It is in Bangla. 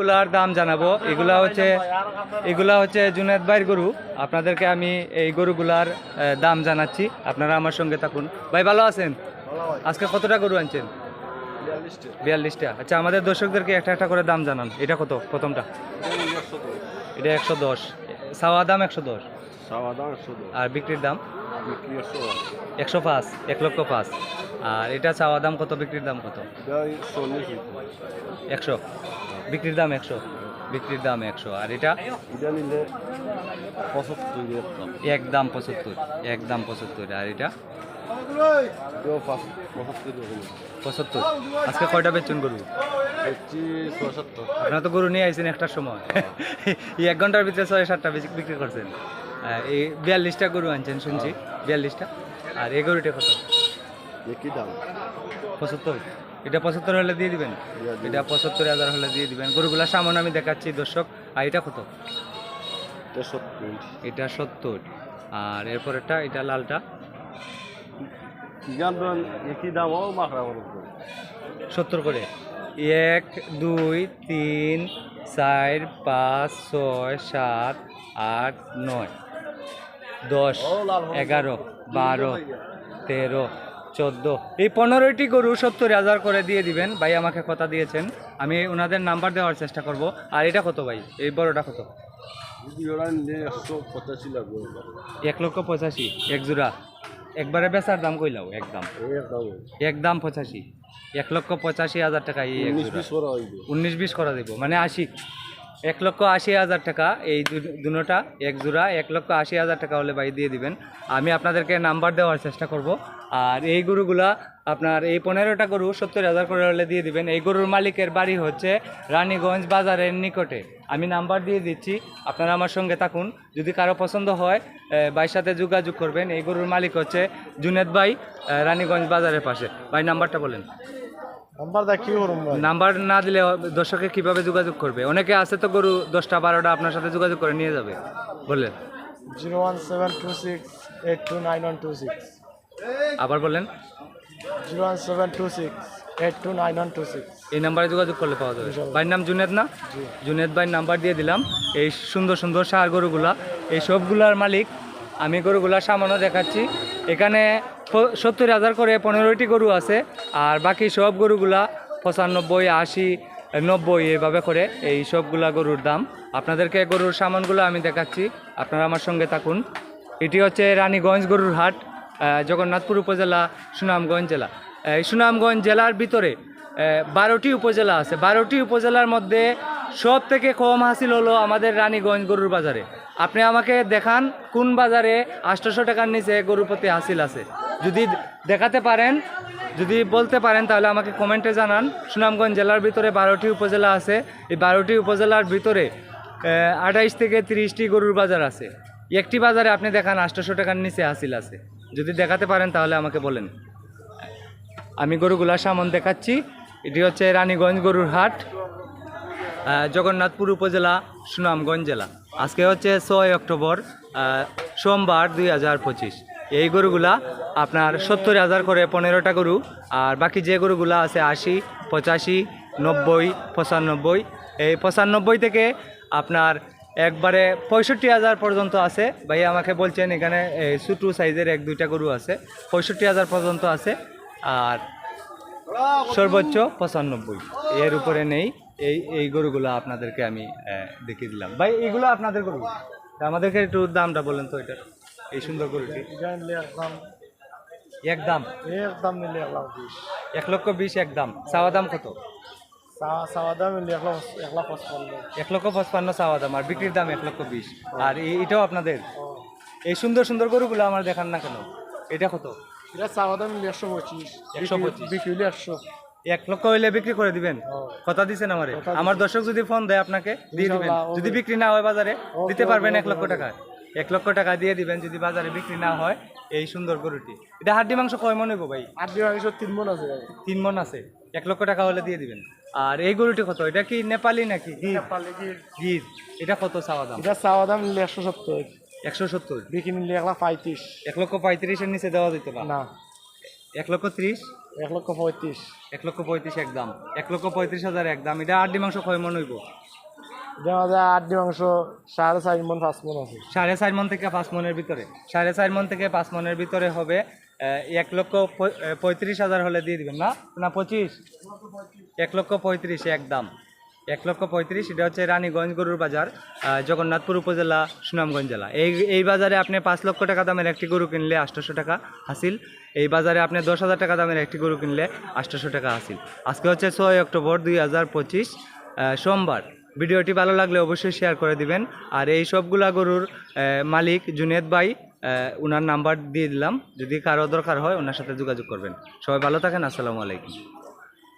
গরুগুলার দাম জানাব। এগুলা হচ্ছে এগুলা হচ্ছে জুনেদ ভাইয়ের গরু। আপনাদেরকে আমি এই গরুগুলার দাম জানাচ্ছি। আপনারা আমার সঙ্গে থাকুন। ভাই ভালো আছেন? আজকে কতটা গরু আনছেন? বিয়াল্লিশটা। আচ্ছা আমাদের দর্শকদেরকে একটা একটা করে দাম জানান। এটা কত প্রথমটা? এটা একশো দশ। সাওয়া দাম একশো দশ। আর বিক্রির দাম? একশো পাঁচ। এক লক্ষ পাঁচ। আর এটা চাওয়া দাম কত বিক্রির দাম কত? একশো। বিক্রির দাম একশো। বিক্রির দাম একশো। আর এটা? এক দাম পঁচাত্তর এক দাম পঁচাত্তর। আর এটা? পঁচাত্তর আজকে কয়টা বেচছেন গরু? আপনারা তো গরু নিয়ে আইছেন একটার সময়। এই এক ঘণ্টার ভিতরে ছয় সাতটা বিক্রি করছেন। এই বিয়াল্লিশটা গরু আনছেন শুনছি। বিয়াল্লিশটা। আর এই গরুটা কত? পঁচাত্তর। এটা পঁচাত্তর হলে দিয়ে দিবেন? এটা পঁচাত্তর হাজার হলে দিয়ে দিবেন। গরুগুলা সামনে আমি দেখাচ্ছি দর্শক। আর এটা কত? এটা সত্তর। আর এরপরেরটা এটা লালটা? সত্তর করে। এক দুই তিন চার পাঁচ ছয় সাত আট নয়। দশ এগারো বারো তেরো চোদ্দ। এই পনেরোটি গরু সত্তর হাজার করে দিয়ে দিবেন। ভাই আমাকে কথা দিয়েছেন। আমি ওনাদের নাম্বার দেওয়ার চেষ্টা করব। আর এটা কত ভাই? এই বড়টা কত? এক লক্ষ পঁচাশি এক জোড়া। একবারে বেচার দাম কইলাও একদম। একদম পঁচাশি। এক লক্ষ পঁচাশি হাজার টাকা এই উনিশ বিশ করা দিব। মানে আশি। এক লক্ষ আশি হাজার টাকা, এই দু- দুটোটা এক জোড়া এক লক্ষ আশি হাজার টাকা হলে ভাই দিয়ে দিবেন। আমি আপনাদেরকে নাম্বার দেওয়ার চেষ্টা করব। আর এই গরুগুলা আপনার এই পনেরোটা গরু সত্তর হাজার করে হলে দিয়ে দিবেন। এই গরুর মালিকের বাড়ি হচ্ছে রানীগঞ্জ বাজারের নিকটে। আমি নাম্বার দিয়ে দিচ্ছি, আপনারা আমার সঙ্গে থাকুন। যদি কারও পছন্দ হয় ভাইয়ের সাথে যোগাযোগ করবেন। এই গরুর মালিক হচ্ছে জুনেদ ভাই রানীগঞ্জ বাজারের পাশে। ভাই, নাম্বারটা বলেন। নাম্বার ভাই? না দিলে দর্শকে কীভাবে যোগাযোগ করবে? অনেকে আছে তো গরু দশটা বারোটা আপনার সাথে যোগাযোগ করে নিয়ে যাবে। বললেন zero one seven two six eight two nine one two six আবার বললেন zero one seven two six eight two nine one two six এই নাম্বারে যোগাযোগ করলে পাওয়া যাবে। ভাইয়ের নাম জুনেদ না? জুনেদ ভাইয়ের নাম্বার দিয়ে দিলাম। এই সুন্দর সুন্দর সার গরুগুলা এই সবগুলার মালিক আমি গরুগুলা সামান্য দেখাচ্ছি। এখানে সত্তর হাজার করে পনেরোটি গরু আছে, আর বাকি সব গরুগুলা পঁচানব্বই, আশি, নব্বই এভাবে করে এই সবগুলা গরুর দাম। আপনাদেরকে গরুর সামানগুলো আমি দেখাচ্ছি, আপনারা আমার সঙ্গে থাকুন। এটি হচ্ছে রানীগঞ্জ গরুর হাট জগন্নাথপুর উপজেলা, সুনামগঞ্জ জেলা। এই সুনামগঞ্জ জেলার ভিতরে বারোটি উপজেলা আছে। বারোটি উপজেলার মধ্যে সব থেকে কম হাসিল হলো আমাদের রানীগঞ্জ গরুর বাজারে। আপনি আমাকে দেখান কোন বাজারে আটশোশো টাকার নিচে গরুর প্রতি হাসিল আছে। যদি দেখাতে পারেন, যদি বলতে পারেন, তাহলে আমাকে কমেন্টে জানান। সুনামগঞ্জ জেলার ভিতরে বারোটি উপজেলা আছে। এই বারোটি উপজেলার ভিতরে আঠাইশ থেকে তিরিশটি গরুর বাজার আছে। একটি বাজারে আপনি দেখান, আটশোশো টাকার নিচে হাসিল আছে। যদি দেখাতে পারেন, তাহলে আমাকে বলেন। আমি গরুগুলা সামন দেখাচ্ছি। এটি হচ্ছে রানীগঞ্জ গরুর হাট জগন্নাথপুর উপজেলা, সুনামগঞ্জ জেলা। আজকে হচ্ছে ছয় অক্টোবর সোমবার দুই হাজার পঁচিশ। এই গরুগুলা আপনার সত্তর হাজার করে পনেরোটা গরু, আর বাকি যে গরুগুলা আছে আশি, পঁচাশি, নব্বই, পঁচানব্বই, এই পঁচানব্বই থেকে আপনার একবারে পঁয়ষট্টি হাজার পর্যন্ত আছে। ভাই আমাকে বলছেন এখানে এই ছোটো সাইজের এক, দুইটা গরু আছে। পঁয়ষট্টি হাজার পর্যন্ত আছে, আর সর্বোচ্চ পঁচানব্বই। এর উপরে নেই। এই এই গরুগুলো আপনাদেরকে আমি দেখিয়ে দিলাম। ভাই এইগুলো আপনাদের গরু? আমাদেরকে একটু দামটা বলেন তো এটার। এই সুন্দর গরুটি? একদম একদম একদম নিলে এক লাখ বিশ। এক লক্ষ বিশ একদম চাওয়া দাম কত? চাওয়া দাম এক লাখ পঁচপান্ন। এক লক্ষ পঁচপান্ন চাওয়া দাম আর বিক্রির দাম এক লক্ষ বিশ। আর এই- এটাও আপনাদের? এই সুন্দর সুন্দর গরুগুলো আমার দেখান না কেন। এটা কত? এটা চাওয়া দাম একশো পঁচিশ। একশো পঁচিশ। বিক্রি হলে একশো। এক লক্ষ হইলে বিক্রি করে দিবেন? কথা দিছেন আমারে? আমার দর্শক যদি ফোন দেয় আপনাকে দিয়ে দিবেন। যদি বিক্রি না হয় বাজারে দিতে পারবেন এক লক্ষ টাকা। এক লক্ষ টাকা দিয়ে দিবেন যদি বাজারে বিক্রি না হয় এই সুন্দর গরুটি। এটা হাড্ডি মাংস কয় মনে হইব ভাই? আট দিন আগে তিন মন আছে তিন মন আছে। এক লক্ষ টাকা হলে দিয়ে দিবেন। আর এই গরুটি কত? এটা কি নেপালি নাকি? গির। এটা কত চাওয়া দাম? এটা চাওয়া দাম নিলে একশো সত্তর। একশো সত্তর? বিক্রি নিলে এক লাখ পঁয়ত্রিশ। এক লক্ষ পঁয়ত্রিশের নিচে দেওয়া যেত না? না। এক লক্ষ ত্রিশ? এক লক্ষ পঁয়ত্রিশ। এক লক্ষ পঁয়ত্রিশ একদম। এক লক্ষ পঁয়ত্রিশ হাজার একদম। এটা আড্ডি মাংস কয় মন হইব? মধ্যে আটটি মাংস সাড়ে চার মন পাঁচ মন আছে সাড়ে চার মন থেকে পাঁচ মনের ভিতরে। সাড়ে চার মন থেকে পাঁচ মনের ভিতরে হবে এক লক্ষ পঁয়ত্রিশ হাজার হলে দিয়ে দিবেন না? না, পঁচিশ? এক লক্ষ পঁয়ত্রিশ একদম এক লক্ষ পঁয়ত্রিশ, এটা হচ্ছে রানীগঞ্জ গরুর বাজার জগন্নাথপুর উপজেলা, সুনামগঞ্জ জেলা। এই এই বাজারে আপনি পাঁচ লক্ষ টাকা দামের একটি গরু কিনলে আটশোশো টাকা হাসিল। এই বাজারে আপনি দশ হাজার টাকা দামের একটি গরু কিনলে আটশোশো টাকা হাসিল। আজকে হচ্ছে ছয় অক্টোবর দুই হাজার পঁচিশ সোমবার। ভিডিওটি ভালো লাগলে অবশ্যই শেয়ার করে দিবেন। আর এই সবগুলা গরুর মালিক জুনেদ ভাই ওনার নাম্বার দিয়ে দিলাম। যদি কারও দরকার হয় ওনার সাথে যোগাযোগ করবেন। সবাই ভালো থাকেন, আসসালামু আলাইকুম।